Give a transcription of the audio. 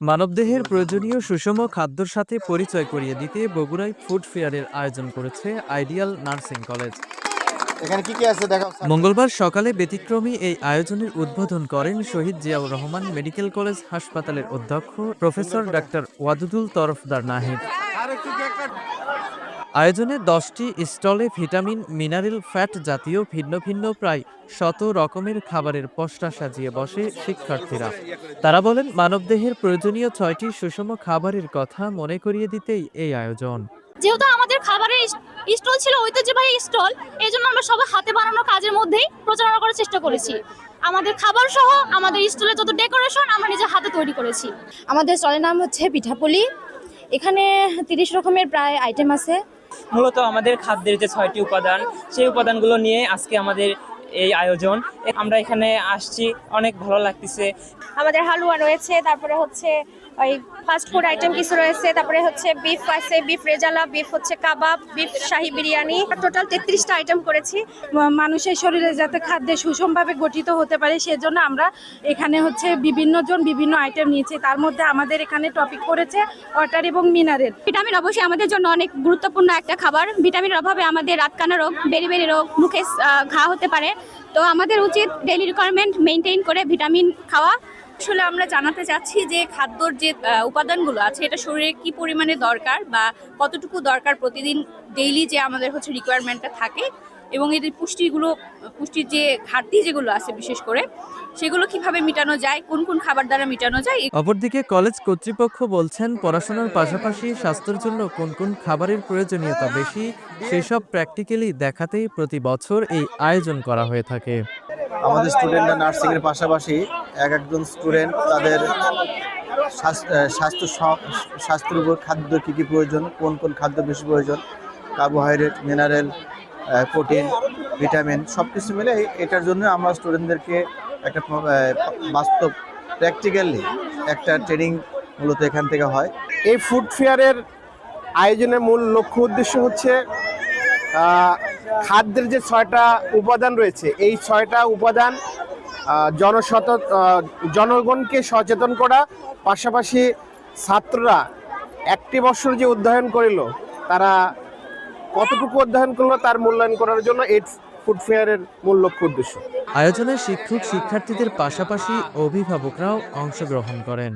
মানবদেহের প্রয়োজনীয় সুষম খাদ্যর সাথে পরিচয় করিয়ে দিতে বগুড়ায় ফুড ফেয়ারের আয়োজন করেছে আইডিয়াল নার্সিং কলেজ। এখানে কি কি আছে দেখাও মঙ্গলবার সকালে ব্যতিক্রমী এই আয়োজনের উদ্বোধন করেন শহীদ জিয়াউর রহমান মেডিকেল কলেজ হাসপাতালের অধ্যক্ষ প্রফেসর ডাক্তার ওয়াদুদুল তরফদার নাহিদ। আয়োজনে দশটি স্টলে ভিটামিন মিনারেল ফ্যাট জাতীয় ভিন্ন ভিন্ন প্রায় শত রকমের খাবারের পসরা সাজিয়ে বসে শিক্ষার্থীরা। তারা বলেন মানবদেহের প্রয়োজনীয় ছয়টি সুষম খাবারের কথা মনে করিয়ে দিতেই এই আয়োজন। যেহেতু আমাদের খাবারের স্টল ছিল ঐতিহ্যবাহী স্টল এই জন্য আমরা সবাই হাতে বানানো কাজের মধ্যেই প্রচারণা করার চেষ্টা করেছি। আমাদের খাবার সহ আমাদের স্টলে যত ডেকোরেশন আমরা নিজের হাতে তৈরি করেছি। আমাদের স্টলের নাম হচ্ছে পিঠাপুলি। এখানে তিরিশ রকমের প্রায় আইটেম আছে। মূলত আমাদের খাদ্যের যে ছয়টি উপাদান, সেই উপাদানগুলো নিয়ে আজকে আমাদের এই আয়োজন। আমরা এখানে আসছি অনেক ভালো লাগতেছে। আমাদের হালুয়া রয়েছে তারপরে হচ্ছে ওই ফাস্ট ফুড আইটেম কিছু রয়েছে তারপরে হচ্ছে বিফ আছে বিফ রেজালা বিফ হচ্ছে কাবাব বিফ শাহি বিরিয়ানি। টোটাল তেত্রিশটা আইটেম করেছি। মানুষের শরীরে যাতে খাদ্যে সুষমভাবে গঠিত হতে পারে সেজন্য আমরা এখানে হচ্ছে বিভিন্ন জন বিভিন্ন আইটেম নিয়েছি। তার মধ্যে আমাদের এখানে টপিক করেছে ওয়াটার এবং মিনারেল ভিটামিন অবশ্যই আমাদের জন্য অনেক গুরুত্বপূর্ণ একটা খাবার। ভিটামিনের অভাবে আমাদের রাতকানা রোগ বেরি বেরি রোগ মুখে ঘা হতে পারে। তো আমাদের উচিত ডেইলি রিকোয়ারমেন্ট মেনটেন করে ভিটামিন খাওয়া। আসলে আমরা জানাতে চাচ্ছি যে খাদ্যর যে উপাদানগুলো আছে, এটা শরীরে কি পরিমাণে দরকার বা কতটুকু দরকার প্রতিদিন ডেইলি যে আমাদের হচ্ছে রিকোয়ারমেন্টটা থাকে এবং এদের পুষ্টিগুলো পুষ্টির যে ঘাটতি যেগুলো আছে বিশেষ করে সেগুলো কীভাবে মেটানো যায় কোন কোন খাবার দ্বারা মেটানো যায় অপরদিকে কলেজ কর্তৃপক্ষ বলছেন পড়াশোনার পাশাপাশি স্বাস্থ্যের জন্য কোন কোন খাবারের প্রয়োজনীয়তা বেশি সেসব প্র্যাকটিক্যালি দেখাতেই প্রতি বছর এই আয়োজন করা হয়ে থাকে। আমাদের স্টুডেন্টরা নার্সিং এর পাশাপাশি এক একজন স্টুডেন্ট তাদের স্বাস্থ্য স্বাস্থ্য স্বাস্থ্যের উপর খাদ্য কী কী প্রয়োজন কোন কোন খাদ্য বেশি প্রয়োজন কার্বোহাইড্রেট মিনারেল প্রোটিন ভিটামিন সব কিছু মিলে এটার জন্য আমরা স্টুডেন্টদেরকে একটা বাস্তব প্র্যাকটিক্যালি একটা ট্রেনিং মূলত এখান থেকে হয়। এই ফুড ফেয়ারের আয়োজনের মূল লক্ষ্য উদ্দেশ্য হচ্ছে খাদ্যের যে ছয়টা উপাদান রয়েছে, এই ছয়টা উপাদান জনসত জনগণকে সচেতন করা, পাশাপাশি ছাত্ররা একটি বছর যে অধ্যয়ন করিল, তারা কতটুকু অধ্যয়ন করল তার মূল্যায়ন করার জন্য এইডস ফুড ফেয়ারের মূল লক্ষ্য উদ্দেশ্য। আয়োজনে শিক্ষক শিক্ষার্থীদের পাশাপাশি অভিভাবকরাও অংশগ্রহণ করেন।